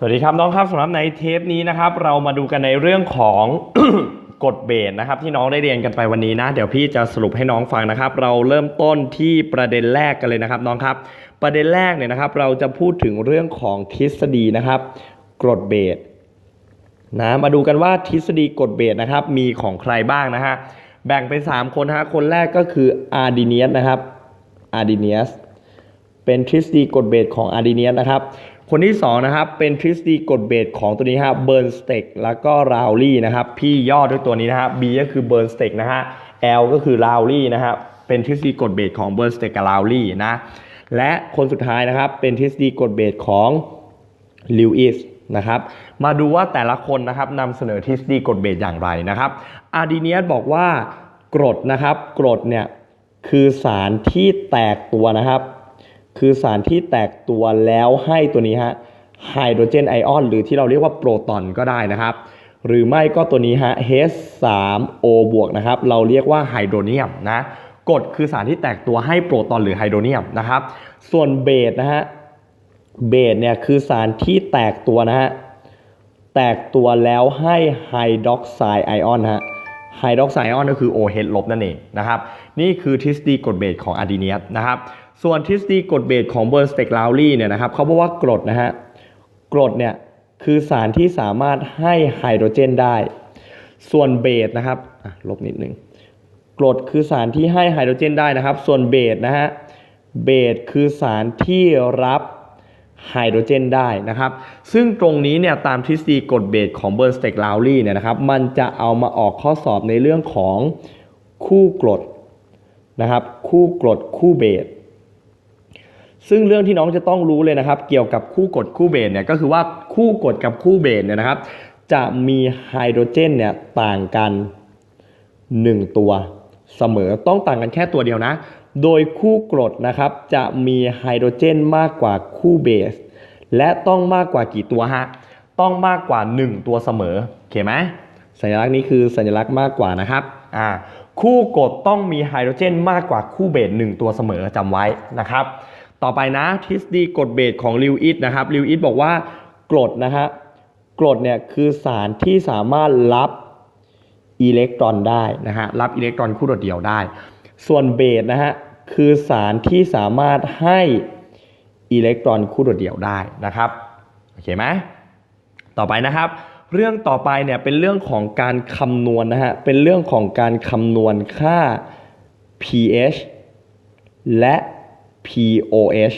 สวัสดีครับน้องครับสำหรับในเทปนี้นะครับ เรามาดูกันในเรื่องของกฎเบสนะครับ ที่น้องได้เรียนกันไปวันนี้นะ เดี๋ยวพี่จะสรุปให้น้องฟังนะครับ เราเริ่มต้นที่ประเด็นแรกกันเลยนะครับ น้องครับ ประเด็นแรกเนี่ยนะครับ เราจะพูดถึงเรื่องของทฤษฎีนะครับกฎเบสนะมาดูกันว่าทฤษฎีกฎเบสนะครับ มีของใครบ้างนะฮะแบ่งเป็น3คนฮะคนแรกก็คืออาร์ดิเนียสนะครับอาร์ดิเนียส เป็นทฤษฎีกฎเบสของอาร์ดิเนียสนะครับ คนที่2นะครับเป็นทฤษฎีกฎเบสของตัวนี้ครับเบิร์นสเต็กแล้วก็ราวลี่นะครับพี่ย่อด้วยตัวนี้นะครับ B ก็คือเบิร์นสเต็กนะฮะ L ก็คือราวลี่นะครับเป็นทฤษฎีกฎเบสของเบิร์นสเต็กกับราวลี่นะและคนสุดท้ายนะครับเป็นทฤษฎีกฎเบสของลิวอิสนะครับมาดูว่าแต่ละคนนะครับนำเสนอทฤษฎีกฎเบสอย่างไรนะครับอาร์ดิเนียสบอกว่ากรดนะครับกรดเนี่ยคือสารที่แตกตัวนะครับ คือสารที่แตกตัวแล้วให้ตัวนี้ฮะไฮโดรเจนไอออนหรือที่เราเรียกว่าโปรตอนก็ได้นะครับ หรือไม่ก็ตัวนี้ฮะ H3O บวกนะครับ เราเรียกว่าไฮโดรเนียมนะกรดคือสารที่แตกตัวให้โปรตอนหรือไฮโดรเนียมนะครับ ส่วนเบสนะฮะเบสเนี่ยคือสารที่แตกตัวนะฮะแตกตัวแล้วให้ไฮดรอกไซด์ไอออนฮะไฮดรอกไซด์ไอออนก็คือ OH ลบนั่นเองนะครับ นี่คือทฤษฎีกฎเบสของอะดีเนียสนะครับ ส่วนทฤษฎีกฎเบสของเบิร์นสเต็กลาวลี่เนี่ยนะครับเขาบอกว่ากรดนะฮะกรดเนี่ยคือสารที่สามารถให้ไฮโดรเจนได้ ส่วนเบสนะครับลบนิดนึงกรดคือสารที่ให้ไฮโดรเจนได้นะครับ ส่วนเบสนะฮะเบสคือสารที่รับไฮโดรเจนได้นะครับ ซึ่งตรงนี้เนี่ยตามทฤษฎีกฎเบสของเบิร์นสเต็กลาวลี่เนี่ยนะครับ มันจะเอามาออกข้อสอบในเรื่องของคู่กรดนะครับ คู่กรดคู่เบส ซึ่งเรื่องที่น้องจะต้องรู้เลยนะครับ เกี่ยวกับคู่กรดคู่เบสเนี่ยก็คือว่าคู่กรดกับคู่เบสเนี่ยนะครับ จะมีไฮโดรเจนเนี่ยต่างกัน 1 ตัวเสมอต้องต่างกันแค่ตัวเดียวนะ โดยคู่กรดนะครับจะมีไฮโดรเจนมากกว่าคู่เบส และต้องมากกว่ากี่ตัวฮะต้องมากกว่า 1 ตัวเสมอโอเคไหมสัญลักษณ์นี้คือสัญลักษณ์มากกว่านะครับอ่าคู่กรดต้องมีไฮโดรเจนมากกว่าคู่เบส1ตัวเสมอจำไว้นะครับ ต่อไปนะทฤษฎีกฎเบสของลิวอิสนะครับลิวอิสบอกว่ากรดนะฮะกรดเนี่ยคือสารที่สามารถรับอิเล็กตรอนได้นะฮะรับอิเล็กตรอนคู่โดดเดี่ยวได้ ส่วนเบสนะฮะคือสารที่สามารถให้อิเล็กตรอนคู่โดดเดี่ยวได้นะครับโอเคไหมต่อไปนะครับ เรื่องต่อไปเนี่ยเป็นเรื่องของการคำนวณนะฮะเป็นเรื่องของการคำนวณค่า pH และ pOH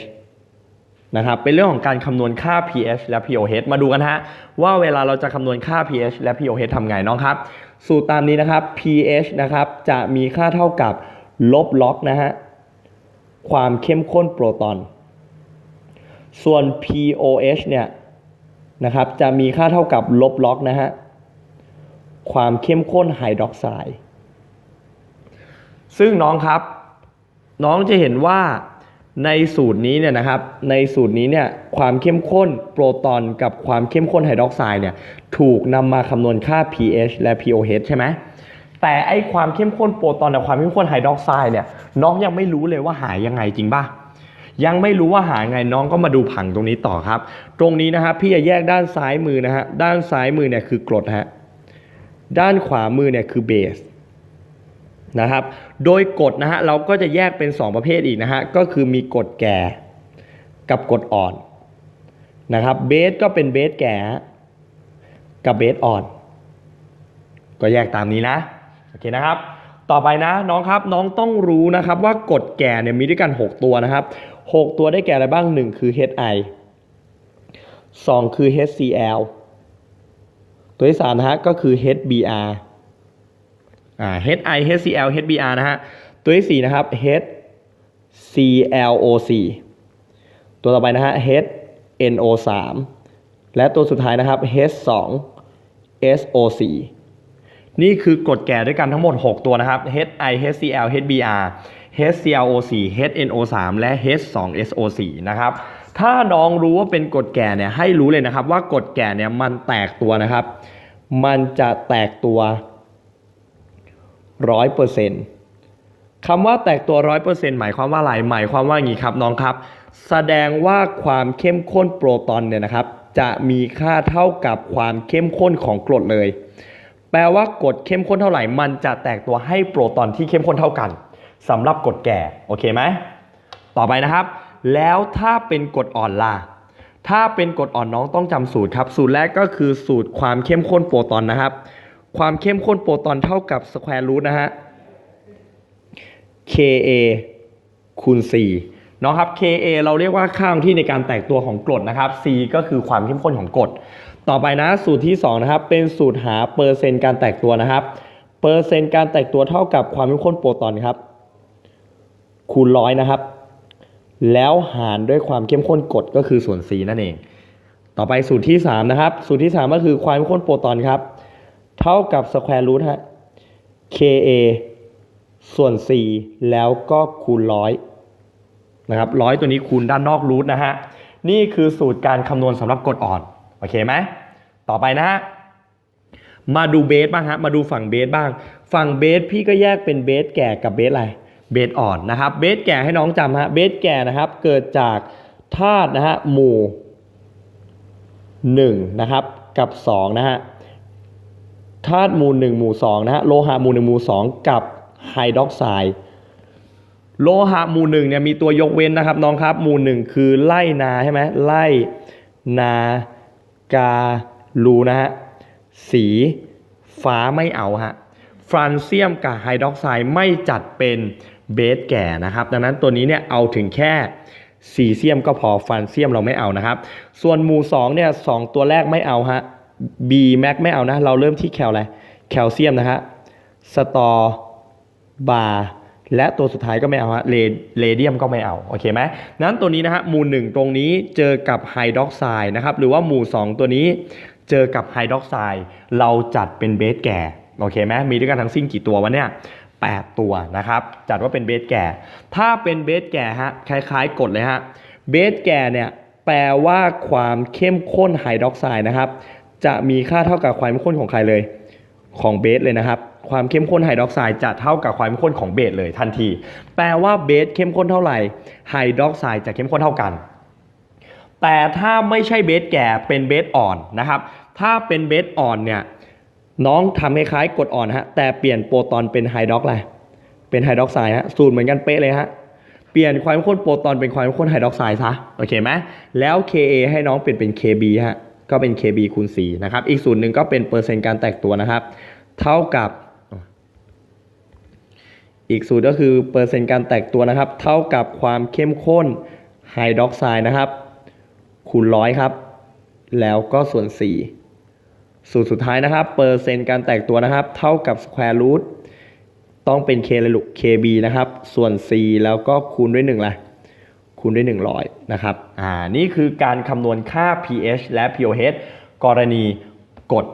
นะครับ เป็นเรื่องของการคำนวณค่า pH และ pOH มาดูกันฮะ ว่าเวลาเราจะคำนวณค่า pH และ pOH ทำไงน้องครับ สูตรตามนี้นะครับ pH นะครับ จะมีค่าเท่ากับลบล็อกนะฮะ ความเข้มข้นโปรตอน ส่วน pOH เนี่ยนะครับ จะมีค่าเท่ากับลบล็อกนะฮะ ความเข้มข้นไฮดรอกไซด์ ซึ่งน้องครับ น้องจะเห็นว่า ในสูตรนี้เนี่ยนะครับ ในสูตรนี้เนี่ยความเข้มข้นโปรตอนกับความเข้มข้นไฮดรอกไซด์เนี่ยถูกนำมาคำนวณค่า pH และ pOH ใช่ไหมแต่ไอความเข้มข้นโปรตอนกับความเข้มข้นไฮดรอกไซด์เนี่ยน้องยังไม่รู้เลยว่าหายยังไงจริงป่ะยังไม่รู้ว่าหาไงน้องก็มาดูผังตรงนี้ต่อครับ ตรงนี้นะครับพี่จะแยกด้านซ้ายมือนะฮะด้านซ้ายมือเนี่ยคือกรดฮะด้านขวามือเนี่ยคือเบส นะครับ โดยกฎนะฮะเราก็จะแยกเป็น 2 ประเภทอีกนะฮะก็คือมีกฎแก่กับกฎอ่อนนะครับเบสก็เป็นเบสแก่กับเบสอ่อน ก็แยกตามนี้นะโอเคนะครับ ต่อไปนะน้องครับน้องต้องรู้นะครับว่ากฎแก่เนี่ยมีด้วยกัน 6 ตัวนะครับ 6 ตัวได้แก่อะไรบ้าง 1 คือ HI 2 คือ HCl ตัวที่3นะฮะก็คือ HBr อ่า HI HCl HBr นะฮะ ตัวที่4นะครับ HClOC ตัวต่อไปนะฮะ HNO3 และตัวสุดท้ายนะครับ H2SO4 นี่คือกฎแก่ด้วยกันทั้งหมด 6 ตัวนะครับ HI HCl HBr HClOC HNO3 และ H2SO4 นะครับถ้าน้องรู้ว่าเป็นกฎแก่เนี่ยให้รู้เลยนะครับว่ากฎแก่เนี่ยมันแตกตัวนะครับ มันจะแตกตัว ร้อยเปอร์เซ็นต์คำว่าแตกตัวร้อยเปอร์เซ็นต์หมายความว่าอะไรหมายความว่าอย่างนี้ครับน้องครับ แสดงว่าความเข้มข้นโปรตอนเนี่ยนะครับ จะมีค่าเท่ากับความเข้มข้นของกรดเลย แปลว่ากรดเข้มข้นเท่าไหร่ มันจะแตกตัวให้โปรตอนที่เข้มข้นเท่ากันสำหรับกรดแก่โอเคไหมต่อไปนะครับ แล้วถ้าเป็นกรดอ่อนล่ะถ้าเป็นกรดอ่อนน้องต้องจำสูตรครับ สูตรแรกก็คือสูตรความเข้มข้นโปรตอนนะครับ ความเข้มข้นโปรตอนเท่ากับสแควร์รูทนะฮะ Ka คูณ C เนาะครับ Ka เราเรียกว่าค่าคงที่ในการแตกตัวของกรดนะครับ C ก็คือความเข้มข้นของกรด ต่อไปนะสูตรที่สองนะครับ เป็นสูตรหาเปอร์เซ็นต์การแตกตัวนะครับ เปอร์เซ็นต์การแตกตัวเท่ากับความเข้มข้นโปรตอนครับ คูณร้อยนะครับ แล้วหารด้วยความเข้มข้นกรดก็คือส่วน C นั่นเอง ต่อไปสูตรที่ 3 นะครับ สูตรที่ 3 ก็คือความเข้มข้นโปรตอนครับ เท่ากับสแควร์รูทฮะ Ka ส่วน C แล้วก็คูณร้อยนะครับร้อยตัวนี้คูณด้านนอกรูทนะฮะ นี่คือสูตรการคำนวณสำหรับกดอ่อน โอเคไหม ต่อไปนะฮะ มาดูเบสบ้างฮะ มาดูฝั่งเบสบ้าง ฝั่งเบสพี่ก็แยกเป็นเบสแก่กับเบสอะไร เบสอ่อนนะครับ เบสแก่ให้น้องจำฮะ เบสแก่นะครับ เกิดจากธาตุนะฮะหมู่1นะครับกับ2นะฮะ ธาตุหมู่1หมู่2นะฮะโลหะหมู่1หมู่2 กับไฮดรอกไซด์โลหะหมู่หนึ่งเนี่ยมีตัวยกเว้นนะครับน้องครับ หมู่หนึ่งคือไล่นาใช่ไหมไล่นากาลูนะฮะสีฟ้าไม่เอาฮะฟรานเซียมกับไฮดรอกไซด์ไม่จัดเป็นเบสแก่นะครับ ดังนั้นตัวนี้เนี่ยเอาถึงแค่ซีเซียมก็พอฟรานเซียมเราไม่เอานะครับ ส่วนหมู่2เนี่ยสองตัวแรกไม่เอาฮะ B แม็กไม่เอานะ เราเริ่มที่แคลอะไร แคลเซียมนะฮะสตอบาร์และตัวสุดท้ายก็ไม่เอาฮะเรเดียมก็ไม่เอา โอเคไหมนั้นตัวนี้นะฮะหมู่หนึ่งตรงนี้เจอกับไฮดรอกไซด์นะครับ หรือว่าหมู่ 2 ตัวนี้เจอกับไฮดรอกไซด์เราจัดเป็นเบสแก่ โอเคไหมมีด้วยกันทั้งสิ้นกี่ตัววะเนี่ย8 ตัวนะครับ จัดว่าเป็นเบสแก่ ถ้าเป็นเบสแก่ฮะคล้าย ๆกฎเลยฮะเบสแก่เนี่ยแปลว่าความเข้มข้นไฮดรอกไซด์นะครับ จะมีค่าเท่ากับความเข้มข้นของใครเลย ของเบสเลยนะครับ ความเข้มข้นไฮดรอกไซด์จะเท่ากับความเข้มข้นของเบสเลยทันที แปลว่าเบสเข้มข้นเท่าไหร่ไฮดรอกไซด์จะเข้มข้นเท่ากัน แต่ถ้าไม่ใช่เบสแก่เป็นเบสอ่อนนะครับ ถ้าเป็นเบสอ่อนเนี่ยน้องทำคล้ายๆกดอ่อนฮะแต่เปลี่ยนโปรตอนเป็นไฮดรอกอะไรเป็นไฮดรอกไซด์ฮะสูตรเหมือนกันเป๊ะเลยฮะเปลี่ยนความเข้มข้นโปรตอนเป็นความเข้มข้นไฮดรอกไซด์ซะโอเคไหมแล้ว Ka ให้น้องเปลี่ยนเป็น Kb ฮะ ก็เป็น Kb คูณ4นะครับ อีกสูตรหนึ่งก็เป็นเปอร์เซ็นต์การแตกตัวนะครับ เท่ากับ อีกสูตรก็คือเปอร์เซ็นต์การแตกตัวนะครับ เท่ากับความเข้มข้นไฮดรอกไซด์นะครับ คูณร้อยครับ แล้วก็ส่วน 4 สูตรสุดท้ายนะครับ เปอร์เซ็นต์การแตกตัวนะครับ เท่ากับสแควร์รูทต้องเป็น k เลยลูก kb นะครับ ส่วน c แล้วก็คูณด้วย1ละ คูณด้วย 100 นะครับ อ่า นี่คือการคำนวณค่า pH และ pOH กรณีกรด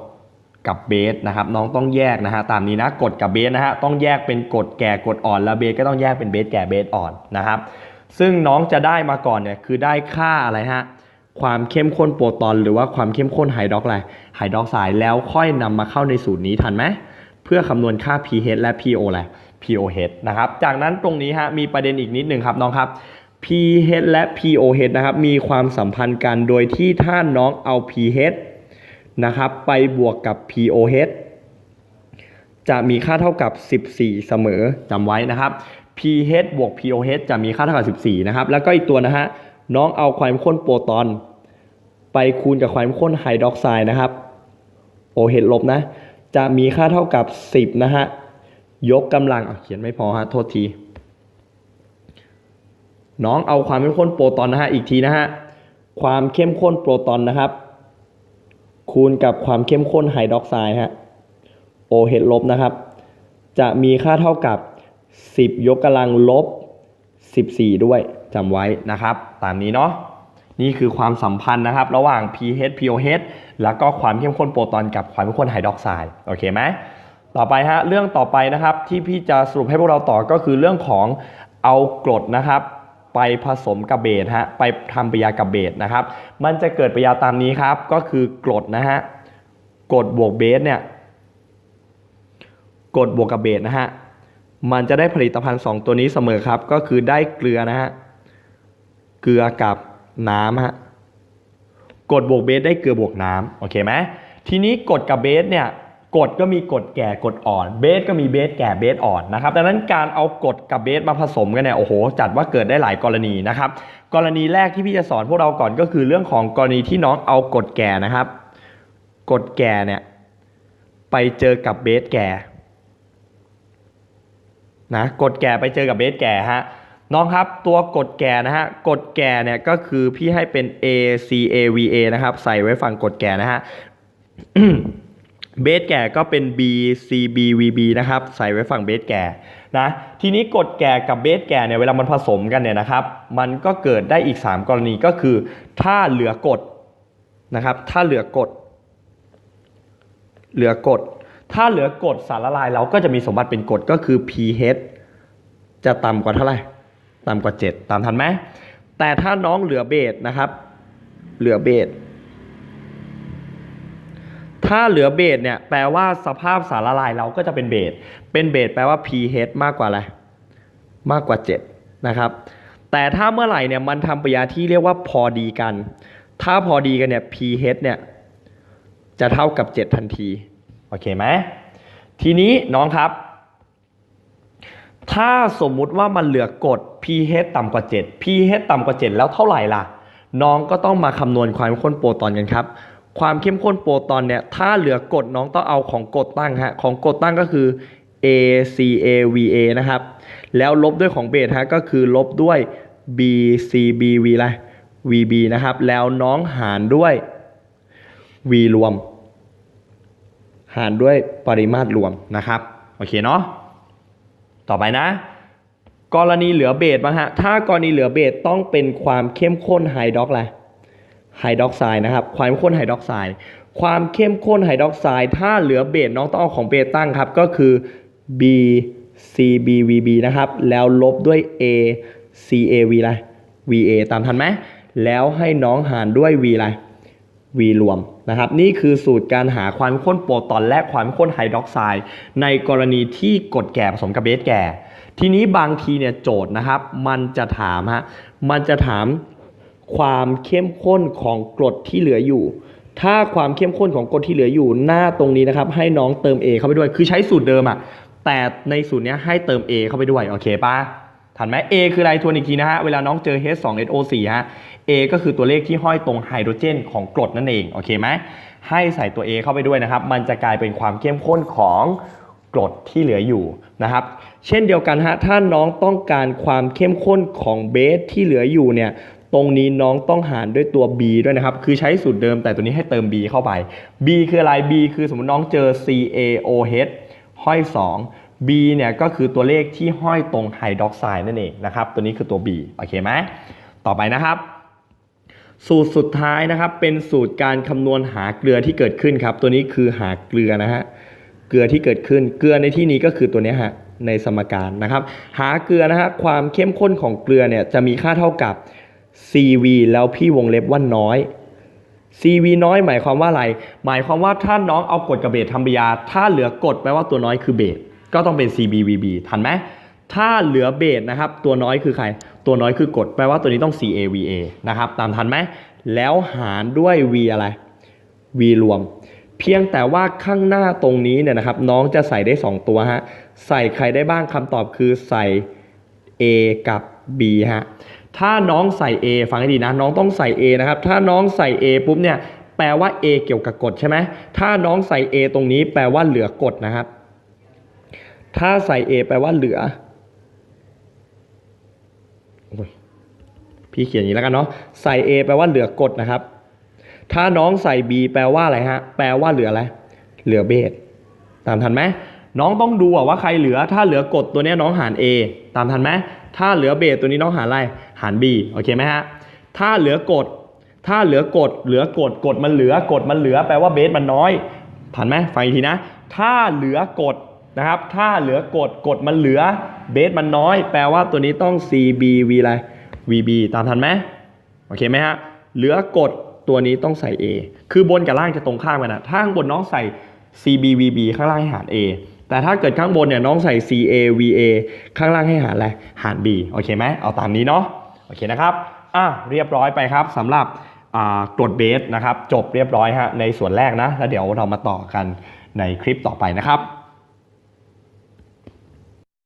กับเบสนะครับ น้องต้องแยกนะฮะ ตามนี้นะกรดกับเบสนะฮะ ต้องแยกเป็นกรดแก่กรดอ่อน แล้วเบสก็ต้องแยกเป็นเบสแก่เบสอ่อนนะครับ ซึ่งน้องจะได้มาก่อนเนี่ยคือได้ค่าอะไรฮะ ความเข้มข้นโปรตอน หรือว่าความเข้มข้นไฮดรอกอะไรไฮดรอกไซด์แล้วค่อยนำมาเข้าในสูตรนี้ทันไหมเพื่อคำนวณค่า pH และ PO อะไร pOH นะครับ จากนั้นตรงนี้ฮะมีประเด็นอีกนิดหนึ่งครับน้องครับ pH และ pOH นะครับ มีความสัมพันธ์กันโดยที่ถ้าน้องเอา pH นะครับ ไปบวกกับ pOH จะมีค่าเท่ากับ 14 เสมอจำไว้นะครับ pH บวก pOH จะมีค่าเท่ากับ 14 นะครับ แล้วก็อีกตัวนะฮะ น้องเอาความข้นโปรตอน ไปคูณกับความข้นไฮดรอกไซด์นะครับ OH ลบนะ จะมีค่าเท่ากับ 10 นะฮะ ยกกำลังเขียนไม่พอฮะ โทษที น้องเอาความเข้มข้นโปรตอนนะฮะอีกทีนะฮะความเข้มข้นโปรตอนนะครับ คูณกับความเข้มข้นไฮดรอกไซด์ฮะ OH ลบนะครับ จะมีค่าเท่ากับ 10 ยกกำลังลบ 14 ด้วยจำไว้นะครับ ตามนี้เนาะนี่คือความสัมพันธ์นะครับ ระหว่าง pH pOH แล้วก็ความเข้มข้นโปรตอนกับความเข้มข้นไฮดรอกไซด์โอเคไหมต่อไปฮะเรื่องต่อไปนะครับที่พี่จะสรุปให้พวกเราต่อก็คือเรื่องของเอากรดนะครับ ไปผสมกับเบสฮะไปทำปริยากับเบสนะครับ มันจะเกิดปริยาตามนี้ครับ ก็คือกรดนะฮะกรดบวกเบสเนี่ยกรดบวกกับเบสนะฮะมันจะได้ผลิตภัณฑ์ 2 ตัวนี้เสมอครับ ก็คือได้เกลือนะฮะเเกลือกับน้ำฮะกรดบวกเบสได้เกลือบวกน้ำโอเคไหมทีนี้กรดกับเบสเนี่ย กรดก็มีกรดแก่กรดอ่อนเบสก็มีเบสแก่เบสอ่อนนะครับดังนั้นการเอากรดกับเบสมาผสมกันเนี่ยโอ้โหจัดว่าเกิดได้หลายกรณีนะครับกรณีแรกที่พี่จะสอนพวกเราก่อนก็คือเรื่องของกรณีที่น้องเอากรดแก่นะครับกรดแก่เนี่ยไปเจอกับเบสแก่นะกรดแก่ไปเจอกับเบสแก่ฮะน้องครับตัวกรดแก่นะฮะกรดแก่เนี่ยก็คือพี่ให้เป็น ACAVA นะครับ ใส่ไว้ฝั่งกรดแก่นะฮะ เบสแก่ก็เป็น BCBVB นะครับ ใส่ไว้ฝั่งเบสแก่นะ ทีนี้กรดแก่กับเบสแก่เนี่ยเวลามันผสมกันเนี่ยนะครับ มันก็เกิดได้อีก 3 กรณีก็คือ ถ้าเหลือกรดนะครับ ถ้าเหลือกรดเหลือกรดถ้าเหลือกรดสารละลายเราก็จะมีสมบัติเป็นกรดก็คือ pH จะต่ำกว่าเท่าไหร่ ต่ำกว่า 7 ตามทันไหม แต่ถ้าน้องเหลือเบสนะครับ เหลือเบส ถ้าเหลือเบสเนี่ยแปลว่าสภาพสารละลายเราก็จะเป็นเบส เป็นเบสแปลว่า pH มากกว่าอะไร มากกว่า 7 นะครับ แต่ถ้าเมื่อไหร่เนี่ยมันทำปฏิกิริยาที่เรียกว่าพอดีกัน ถ้าพอดีกันเนี่ย pH เนี่ยจะเท่ากับ 7 ทันที โอเคไหม ทีนี้น้องครับ ถ้าสมมุติว่ามันเหลือกฎ pH ต่ำกว่า 7 pH ต่ำกว่า 7 แล้วเท่าไหร่ล่ะ น้องก็ต้องมาคำนวณความเข้มข้นโปรตอนกันครับ ความเข้มข้นโปรตอนเนี่ย ถ้าเหลือกฎน้องต้องเอาของกฎตั้งฮะ ของกฎตั้งก็คือ ACAVA นะครับ แล้วลบด้วยของเบสฮะ ก็คือลบด้วย BCBV ละ VB นะครับ แล้วน้องหารด้วย V รวม หารด้วยปริมาตรรวมนะครับ โอเคเนาะ ต่อไปนะ กรณีเหลือเบสบ้างฮะ ถ้ากรณีเหลือเบสต้องเป็นความเข้มข้นไฮดรอกไร ไฮดรอกไซด์นะครับ ความเข้มข้นไฮดรอกไซด์ความเข้มข้นไฮดรอกไซด์ถ้าเหลือเบสน้องต้องเอาของเบสตั้งครับ ก็คือ B CBVB นะครับ แล้วลบด้วย A CAV อะไร VA ตามทันไหมแล้วให้น้องหารด้วย V อะไร V รวมนะครับ นี่คือสูตรการหาความเข้มข้นโปรตอนและความเข้มข้นไฮดรอกไซด์ในกรณีที่กรดแก่ผสมกับเบสแก่ ทีนี้บางทีเนี่ยโจทย์นะครับ มันจะถามฮะมันจะถาม ความเข้มข้นของกรดที่เหลืออยู่ ถ้าความเข้มข้นของกรดที่เหลืออยู่หน้าตรงนี้นะครับ ให้น้องเติม A เข้าไปด้วย คือใช้สูตรเดิมอะแต่ในสูตรนี้ให้เติม A เข้าไปด้วย โอเคปะทันไหม A คืออะไรทวนอีกทีนะฮะ เวลาน้องเจอ H2SO4 ฮะ A ก็คือตัวเลขที่ห้อยตรงไฮโดรเจนของกรดนั่นเอง โอเคไหม ให้ใส่ตัว A เข้าไปด้วยนะครับ มันจะกลายเป็นความเข้มข้นของกรดที่เหลืออยู่นะครับ เช่นเดียวกันฮะ ถ้าน้องต้องการความเข้มข้นของเบสที่เหลืออยู่เนี่ย ตรงนี้น้องต้องหารด้วยตัว B ด้วยนะครับ คือใช้สูตรเดิมแต่ตัวนี้ให้เติม B เข้าไป B คืออะไร B คือสมมติน้องเจอ CaOH ห้อย 2 B เนี่ยก็คือตัวเลขที่ห้อยตรงไฮดรอกไซด์นั่นเองนะครับ ตัวนี้คือตัว B โอเคไหมต่อไปนะครับสูตรสุดท้ายนะครับเป็นสูตรการคำนวณหาเกลือที่เกิดขึ้นครับ ตัวนี้คือหาเกลือนะฮะเกลือที่เกิดขึ้นเกลือในที่นี้ก็คือตัวนี้ฮะในสมการนะครับ หาเกลือนะฮะความเข้มข้นของเกลือเนี่ยจะมีค่าเท่ากับ CV แล้วพี่วงเล็บว่าน้อย CV น้อยหมายความว่าอะไร หมายความว่าถ้าน้องเอากดกับเบสทำปริยา ถ้าเหลือกดแปลว่าตัวน้อยคือเบสก็ต้องเป็น CBVB ทันไหมถ้าเหลือเบสนะครับ ตัวน้อยคือใคร ตัวน้อยคือกดแปลว่าตัวนี้ต้อง CAVA นะครับ ตามทันไหมแล้วหารด้วย V อะไร V รวม เพียงแต่ว่าข้างหน้าตรงนี้เนี่ยนะครับ น้องจะใส่ได้ 2 ตัวฮะ ใส่ใครได้บ้างคำตอบคือใส่ A กับ B ฮะ ถ้าน้องใส่ A ฟังให้ดีนะ น้องต้องใส่ A นะครับ ถ้าน้องใส่ A ปุ๊บเนี่ยแปลว่า A เกี่ยวกับกฎใช่ไหมถ้าน้องใส่ A ตรงนี้แปลว่าเหลือกฎนะครับ ถ้าใส่ A แปลว่าเหลือพี่เขียนอย่างนี้แล้วกันเนาะ ใส่ A แปลว่าเหลือกฎนะครับ ถ้าน้องใส่ B แปลว่าอะไรฮะ แปลว่าเหลืออะไร เหลือเบส ตามทันไหมน้องต้องดูว่าใครเหลือ ถ้าเหลือกฎตัวนี้น้องหาร A ตามทันไหมถ้าเหลือเบสตัวนี้น้องหารอะไร หาร B โอเคไหมฮะถ้าเหลือกฎถ้าเหลือกฎเหลือกฎกฎมันเหลือกฎมันเหลือแปลว่าเบสมันน้อยทันไหมฟังอีกทีนะ ถ้าเหลือกฎนะครับ ถ้าเหลือกฎกฎมันเหลือเบสมันน้อย แปลว่าตัวนี้ต้อง CBV อะไร VB ตามทันไหมโอเคไหมฮะเหลือกฎตัวนี้ต้องใส่ A คือบนกับล่างจะตรงข้ามกันนะถ้าข้างบนน้องใส่ CBVB ข้างล่างให้หาร A แต่ถ้าเกิดข้างบนเนี่ยน้องใส่ CAVA ข้างล่างให้หารอะไร หาร B โอเคไหมเอาตามนี้เนาะ โอเคนะครับอะเรียบร้อยไปครับสำหรับอ่ากรดเบสนะครับ จบเรียบร้อยฮะในส่วนแรกนะ แล้วเดี๋ยวเรามาต่อกันในคลิปต่อไปนะครับ